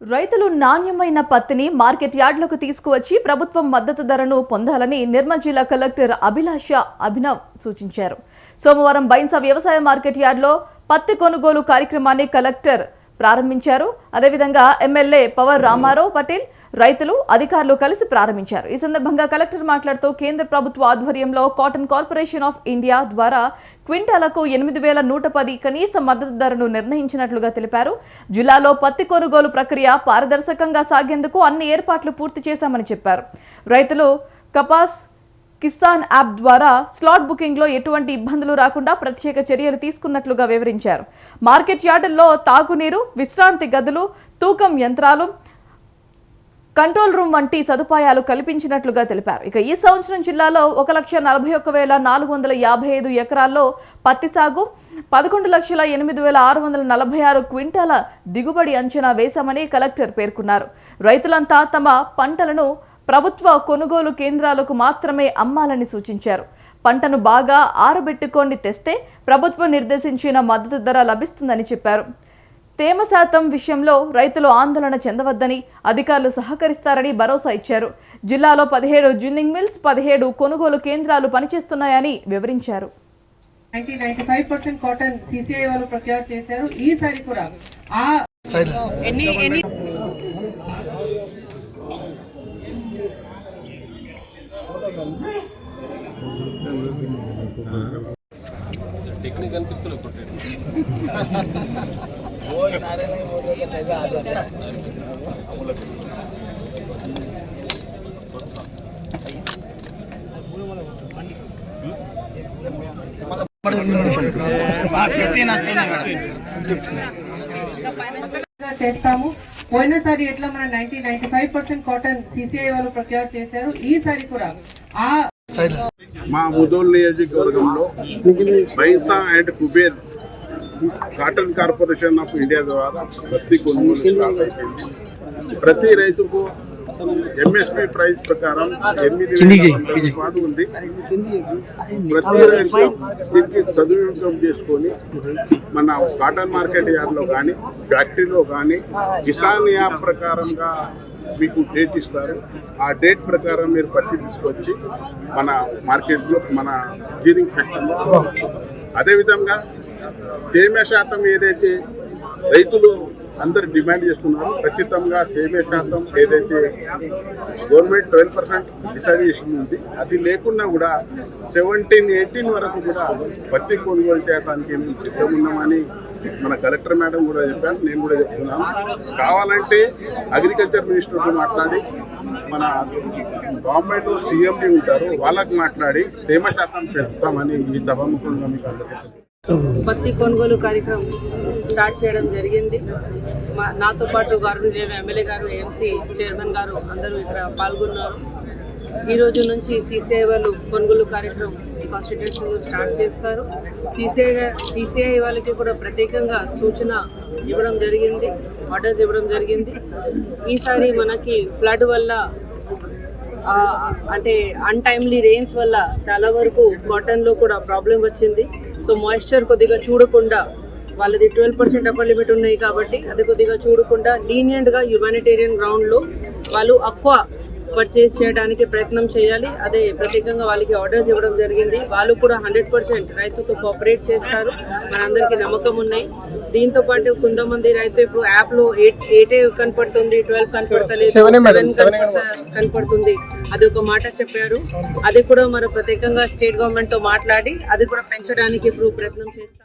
రైతులు నాణ్యమైన పత్తిని మార్కెట్ యార్డులకు తీసుకువచ్చి ప్రభుత్వం మద్దతు ధరను పొందాలని నిర్మల్ జిల్లా కలెక్టర్ అభిలాష అభినవ్ సూచించారు. సోమవారం బైన్సా వ్యవసాయ మార్కెట్ యార్డులో పత్తి కొనుగోలు కార్యక్రమాన్ని కలెక్టర్ ప్రారంభించారు. అదేవిధంగా ఎమ్మెల్యే పవర్ రామారావు పటేల్ రైతులు అధికారులు కలిసి ప్రారంభించారు. ఈ సందర్భంగా కలెక్టర్ మాట్లాడుతూ కేంద్ర ప్రభుత్వ ఆధ్వర్యంలో కాటన్ కార్పొరేషన్ ఆఫ్ ఇండియా ద్వారా క్వింటాలకు ఎనిమిది వేల నూట పది కనీస మద్దతు ధరను నిర్ణయించినట్లుగా తెలిపారు. జిల్లాలో పత్తి కొనుగోలు ప్రక్రియ పారదర్శకంగా సాగేందుకు అన్ని ఏర్పాట్లు పూర్తి చేశామని చెప్పారు. రైతులు కపాస్ కిసాన్ యాప్ ద్వారా స్లాట్ బుకింగ్లో ఎటువంటి ఇబ్బందులు రాకుండా ప్రత్యేక చర్యలు తీసుకున్నట్లుగా వివరించారు. మార్కెట్ యార్డుల్లో తాగునీరు విశ్రాంతి గదులు తూకం యంత్రాలు కంట్రోల్ రూమ్ వంటి సదుపాయాలు కల్పించినట్లుగా తెలిపారు. ఇక ఈ సంవత్సరం జిల్లాలో ఒక లక్ష నలభై ఒక్క వేల నాలుగు వందల యాభై ఐదు ఎకరాల్లో పత్తి సాగు పదకొండు లక్షల ఎనిమిది వేల ఆరు వందల నలభై ఆరు క్వింటాల దిగుబడి అంచనా వేశామని కలెక్టర్ పేర్కొన్నారు. రైతులంతా తమ పంటలను ప్రభుత్వ కొనుగోలు కేంద్రాలకు మాత్రమే అమ్మాలని సూచించారు. పంటను బాగా ఆరబెట్టుకొని తెస్తే ప్రభుత్వం నిర్దేశించిన మద్దతు ధర లభిస్తుందని చెప్పారు. తేమ శాతం విషయంలో రైతులు ఆందోళన చెందవద్దని అధికారులు సహకరిస్తారని భరోసా ఇచ్చారు. జిల్లాలో పదిహేడు జిన్నింగ్ మిల్స్ పదిహేడు కొనుగోలు కేంద్రాలు పనిచేస్తున్నాయని వివరించారు. కాటన్ సిసిఐ వాళ్ళు ప్రొక్యూర్ చేశారు. ఈసారి కూడా ఆ ఎన్ని ఎన్ని టెక్నిక్ అనిపిస్తుంది ఒకటి చేస్తాము. పోయినసారి ఎట్లా మన ninety ninety five percent cotton CCI వాళ్ళు ప్రొక్యూర్ చేశారు ఈసారి కూడా ఆ మా ముదోల్ నియోజకవర్గంలో Bhainsa and Kuber Cotton Corporation of India ద్వారా పత్తి కొనుగోలు ప్రతి రైతుకు ఎంఎస్పి ప్రైస్ ప్రకారం ఎనిమిది రూపాయలు ఉంది. ప్రతి రైతు దీనికి సదువినియోగం చేసుకొని మన కాటన్ మార్కెట్ యార్డ్లో కానీ ఫ్యాక్టరీలో కానీ కిసాన్ యాప్ ప్రకారంగా మీకు డేట్ ఇస్తారు. ఆ డేట్ ప్రకారం మీరు పత్తి తీసుకొచ్చి మన మార్కెట్లో మన జీరింగ్ ఫ్యాక్టరీలో అదేవిధంగా తేమ శాతం ఏదైతే రైతులు అందరు డిమాండ్ చేస్తున్నారు. ఖచ్చితంగా తేమ శాతం ఏదైతే గవర్నమెంట్ ట్వెల్వ్ పర్సెంట్ డిసైడ్ చేసింది ఉంది అది లేకున్నా కూడా సెవెంటీన్ ఎయిటీన్ వరకు కూడా పత్తి కొనుగోలు చేయడానికి మేము సిద్ధం ఉన్నామని మన కలెక్టర్ మేడం కూడా చెప్పాను నేను కూడా చెప్తున్నాను. కావాలంటే అగ్రికల్చర్ మినిస్టర్తో మాట్లాడి మన గవర్నమెంట్ సీఎండి ఉంటారు వాళ్ళకి మాట్లాడి తేమ శాతం పెడతామని ఈ సభాముఖంగా మీకు అందరికీ పత్తి కొనుగోలు కార్యక్రమం స్టార్ట్ చేయడం జరిగింది. మా నాతో పాటు గౌరవనీయులైన ఎమ్మెల్యే గారు ఎంసీ చైర్మన్ గారు అందరూ ఇక్కడ పాల్గొన్నారు. ఈ రోజు నుంచి సీసీఐ వాళ్ళు కొనుగోలు కార్యక్రమం ఈ కాన్స్టిట్యూషన్లో స్టార్ట్ చేస్తారు. సీసీఐ సీసీఐ వాళ్ళకి కూడా ప్రత్యేకంగా సూచన ఇవ్వడం జరిగింది ఆర్డర్స్ ఇవ్వడం జరిగింది. ఈసారి మనకి ఫ్లడ్ వల్ల అంటే అన్టైమ్లీ రెయిన్స్ వల్ల చాలా వరకు కాటన్లో కూడా ప్రాబ్లం వచ్చింది. సో మాయిశ్చర్ కొద్దిగా చూడకుండా వాళ్ళది ట్వెల్వ్ పర్సెంట్ అప్పర్ లిమిట్ ఉన్నాయి కాబట్టి అది కొద్దిగా చూడకుండా లీనియంట్గా హ్యుమానిటేరియన్ గ్రౌండ్లో వాళ్ళు అక్వా పర్చేస్ చేయడానికి ప్రయత్నం చేయాలి. అదే ప్రత్యేకంగా వాళ్ళకి ఆర్డర్స్ ఇవ్వడం జరిగింది. వాళ్ళు కూడా హండ్రెడ్ పర్సెంట్ రైతుతో కోఆపరేట్ చేస్తారు. మనందరికీ నమ్మకం ఉన్నాయి. దీంతో పాటు కొంతమంది రైతు ఇప్పుడు యాప్లో ఎయిట్ ఎయిటే కనపడుతుంది ట్వెల్వ్ కనపడతలేదు సెవెన్ కనపడుతుంది. అది ఒక మాట చెప్పారు. అది కూడా మరి ప్రత్యేకంగా స్టేట్ గవర్నమెంట్తో మాట్లాడి అది కూడా పెంచడానికి ఇప్పుడు ప్రయత్నం చేస్తాం.